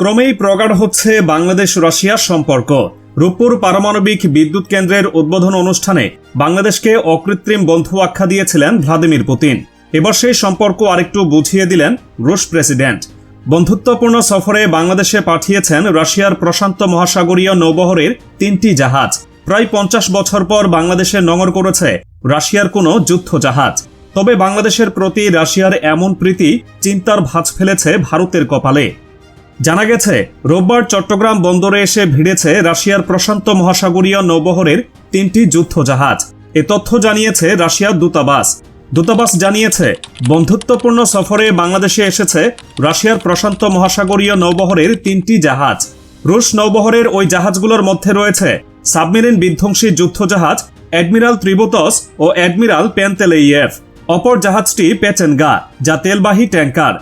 ক্রমেই প্রগাঢ় হচ্ছে বাংলাদেশ রাশিয়ার সম্পর্ক। রূপপুর পারমাণবিক বিদ্যুৎ কেন্দ্রের উদ্বোধন অনুষ্ঠানে বাংলাদেশকে অকৃত্রিম বন্ধু আখ্যা দিয়েছিলেন ভ্লাদিমির পুতিন। এবার সেই সম্পর্ক আরেকটু বুঝিয়ে দিলেন রুশ প্রেসিডেন্ট। বন্ধুত্বপূর্ণ সফরে বাংলাদেশে পাঠিয়েছেন রাশিয়ার প্রশান্ত মহাসাগরীয় নৌবহরের তিনটি জাহাজ। প্রায় পঞ্চাশ বছর পর বাংলাদেশে নঙর করেছে রাশিয়ার কোনো যুদ্ধ জাহাজ। তবে বাংলাদেশের প্রতি রাশিয়ার এমন প্রীতি চিন্তার ভাঁজ ফেলেছে ভারতের কপালে। জানা গেছে, রোববার চট্টগ্রাম বন্দরে এসে ভিড়েছে রাশিয়ার প্রশান্ত মহাসাগরীয় নৌবহরের তিনটি যুদ্ধ জাহাজ এ তথ্য জানিয়েছে রাশিয়ার দূতাবাস। দূতাবাস জানিয়েছে, বন্ধুত্বপূর্ণ সফরে বাংলাদেশে এসেছে রাশিয়ার প্রশান্ত মহাসাগরীয় নৌবহরের তিনটি জাহাজ। রুশ নৌবহরের ওই জাহাজগুলোর মধ্যে রয়েছে সাবমেরিন বিধ্বংসী যুদ্ধজাহাজ, অ্যাডমিরাল ত্রিবোতস ও অ্যাডমিরাল পেন্তেলেইয়েভ। অপর জাহাজটি পেচেনগা, যা তেলবাহী ট্যাঙ্কার।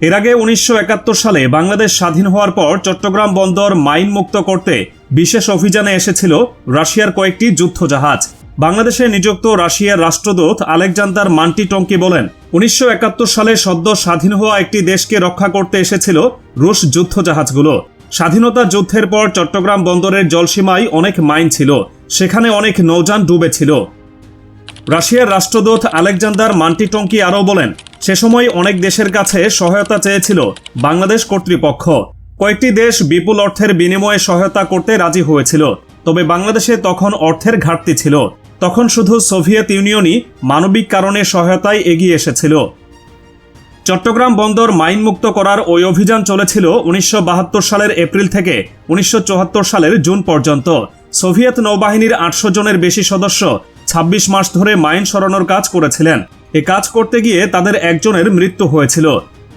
এর আগে উনিশশো একাত্তর সালে বাংলাদেশ স্বাধীন হওয়ার পর চট্টগ্রাম বন্দর মাইন মুক্ত করতে বিশেষ অভিযানে এসেছিল রাশিয়ার কয়েকটি যুদ্ধজাহাজ। বাংলাদেশে নিযুক্ত রাশিয়ার রাষ্ট্রদূত আলেকজান্দার মান্টি টঙ্কি বলেন, উনিশশো একাত্তর সালে সদ্য স্বাধীন হওয়া একটি দেশকে রক্ষা করতে এসেছিল রুশ যুদ্ধজাহাজগুলো। স্বাধীনতা যুদ্ধের পর চট্টগ্রাম বন্দরের জলসীমায় অনেক মাইন ছিল, সেখানে অনেক নৌযান ডুবেছিল। রাশিয়ার রাষ্ট্রদূত আলেকজান্ডার মান্টিটঙ্কি আরও বলেন সে সময় অনেক দেশের কাছে সহায়তা চেয়েছিল বাংলাদেশ কর্তৃপক্ষ। কয়েকটি দেশ বিপুল অর্থের বিনিময়ে সহায়তা করতে রাজি হয়েছিল, তবে বাংলাদেশে তখন অর্থের ঘাটতি ছিল। তখন শুধু সোভিয়েত ইউনিয়নই মানবিক কারণে সহায়তায় এগিয়ে এসেছিল। চট্টগ্রাম বন্দর মাইন মুক্ত করার ওই অভিযান চলেছিল উনিশশো বাহাত্তর সালের এপ্রিল থেকে উনিশশো চুয়াত্তর সালের জুন পর্যন্ত। সোভিয়েত নৌবাহিনীর আটশো জনের বেশি সদস্য ২৬ মাস ধরে মাইন সরানোর কাজ করেছিলেন। এ কাজ করতে গিয়ে তাদের একজনের মৃত্যু হয়েছিল।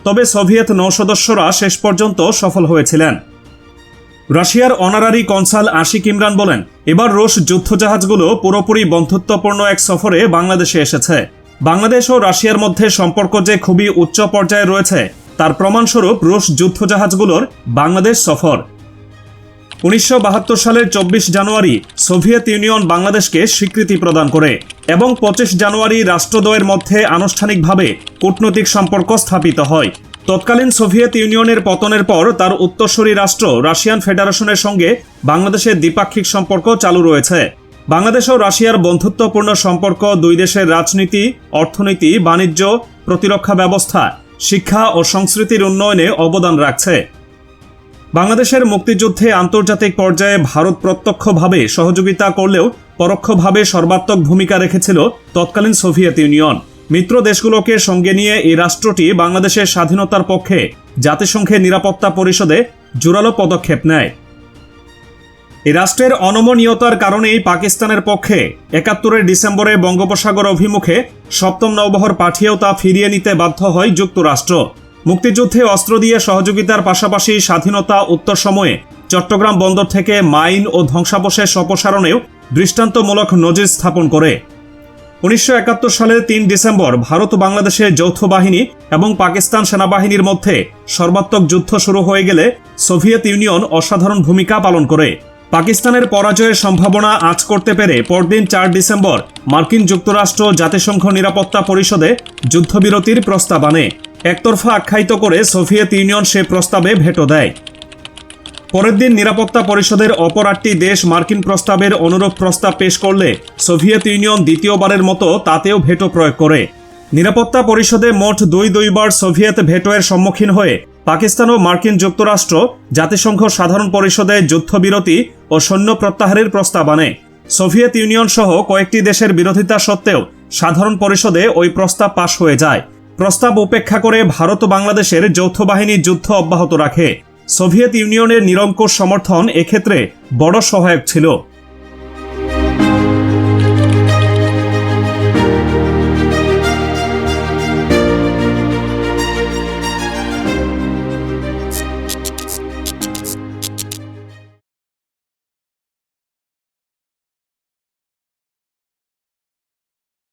তবে সোভিয়েত নৌসদস্যরা শেষ পর্যন্ত সফল হয়েছিলেন। রাশিয়ার অনারারি কনসাল আশিক ইমরান বলেন, এবার রুশ যুদ্ধজাহাজগুলো পুরোপুরি বন্ধুত্বপূর্ণ এক সফরে বাংলাদেশে এসেছে। বাংলাদেশ ও রাশিয়ার মধ্যে সম্পর্ক যে খুবই উচ্চ পর্যায়ে রয়েছে, তার প্রমাণস্বরূপ রুশ যুদ্ধজাহাজগুলোর বাংলাদেশ সফর। উনিশশো বাহাত্তর সালের চব্বিশ জানুয়ারি সোভিয়েত ইউনিয়ন বাংলাদেশকে স্বীকৃতি প্রদান করে এবং পঁচিশ জানুয়ারি রাষ্ট্রদ্বয়ের মধ্যে আনুষ্ঠানিকভাবে কূটনৈতিক সম্পর্ক স্থাপিত হয়। তৎকালীন সোভিয়েত ইউনিয়নের পতনের পর তার উত্তরসূরি রাষ্ট্র রাশিয়ান ফেডারেশনের সঙ্গে বাংলাদেশের দ্বিপাক্ষিক সম্পর্ক চালু রয়েছে। বাংলাদেশ ও রাশিয়ার বন্ধুত্বপূর্ণ সম্পর্ক, দুই দেশের রাজনীতি, অর্থনীতি, বাণিজ্য, প্রতিরক্ষা ব্যবস্থা, শিক্ষা ও সংস্কৃতির উন্নয়নে অবদান রাখছে। বাংলাদেশের মুক্তিযুদ্ধে আন্তর্জাতিক পর্যায়ে ভারত প্রত্যক্ষভাবে সহযোগিতা করলেও পরোক্ষভাবে সর্বাত্মক ভূমিকা রেখেছিল তৎকালীন সোভিয়েত ইউনিয়ন। মিত্র দেশগুলোকে সঙ্গে নিয়ে এই রাষ্ট্রটি বাংলাদেশের স্বাধীনতার পক্ষে জাতিসংঘের নিরাপত্তা পরিষদে জোরালো পদক্ষেপ নেয়। এই রাষ্ট্রের অনমনীয়তার কারণেই পাকিস্তানের পক্ষে একাত্তরের ডিসেম্বরে বঙ্গোপসাগর অভিমুখে সপ্তম নৌবহর পাঠিয়েও তা ফিরিয়ে নিতে বাধ্য হয় যুক্তরাষ্ট্র। মুক্তিযুদ্ধে অস্ত্র দিয়ে সহযোগিতার পাশাপাশি স্বাধীনতা উত্তর সময়ে চট্টগ্রাম বন্দর থেকে মাইন ও ধ্বংসাবশেষ অপসারণেও দৃষ্টান্তমূলক নজির স্থাপন করে। উনিশশো একাত্তর সালের তিন ডিসেম্বর ভারত বাংলাদেশে যৌথ বাহিনী এবং পাকিস্তান সেনাবাহিনীর মধ্যে সর্বাত্মক যুদ্ধ শুরু হয়ে গেলে সোভিয়েত ইউনিয়ন অসাধারণ ভূমিকা পালন করে। পাকিস্তানের পরাজয়ের সম্ভাবনা আঁচ করতে পেরে পরদিন চার ডিসেম্বর মার্কিন যুক্তরাষ্ট্র জাতিসংঘ নিরাপত্তা পরিষদে যুদ্ধবিরতির প্রস্তাব আনে। একতরফা আখ্যায়িত করে সোভিয়েত ইউনিয়ন সে প্রস্তাবে ভেটো দেয়। পরের দিন নিরাপত্তা পরিষদের অপর আটটি দেশ মার্কিন প্রস্তাবের অনুরূপ প্রস্তাব পেশ করলে সোভিয়েত ইউনিয়ন দ্বিতীয়বারের মতো তাতেও ভেটো প্রয়োগ করে। নিরাপত্তা পরিষদে মোট দুই দুইবার সোভিয়েত ভেটোয়ের সম্মুখীন হয়ে পাকিস্তান ও মার্কিন যুক্তরাষ্ট্র জাতিসংঘ সাধারণ পরিষদে যুদ্ধবিরতি ও সৈন্য প্রত্যাহারের প্রস্তাব আনে। সোভিয়েত ইউনিয়ন সহ কয়েকটি দেশের বিরোধিতা সত্ত্বেও সাধারণ পরিষদে ওই প্রস্তাব পাশ হয়ে যায়। প্রস্তাব উপেক্ষা করে ভারত বাংলাদেশের যৌথ বাহিনী যুদ্ধ অব্যাহত রাখে। সোভিয়েত ইউনিয়নের নিরঙ্কুশ সমর্থন এক্ষেত্রে বড় সহায়ক ছিল।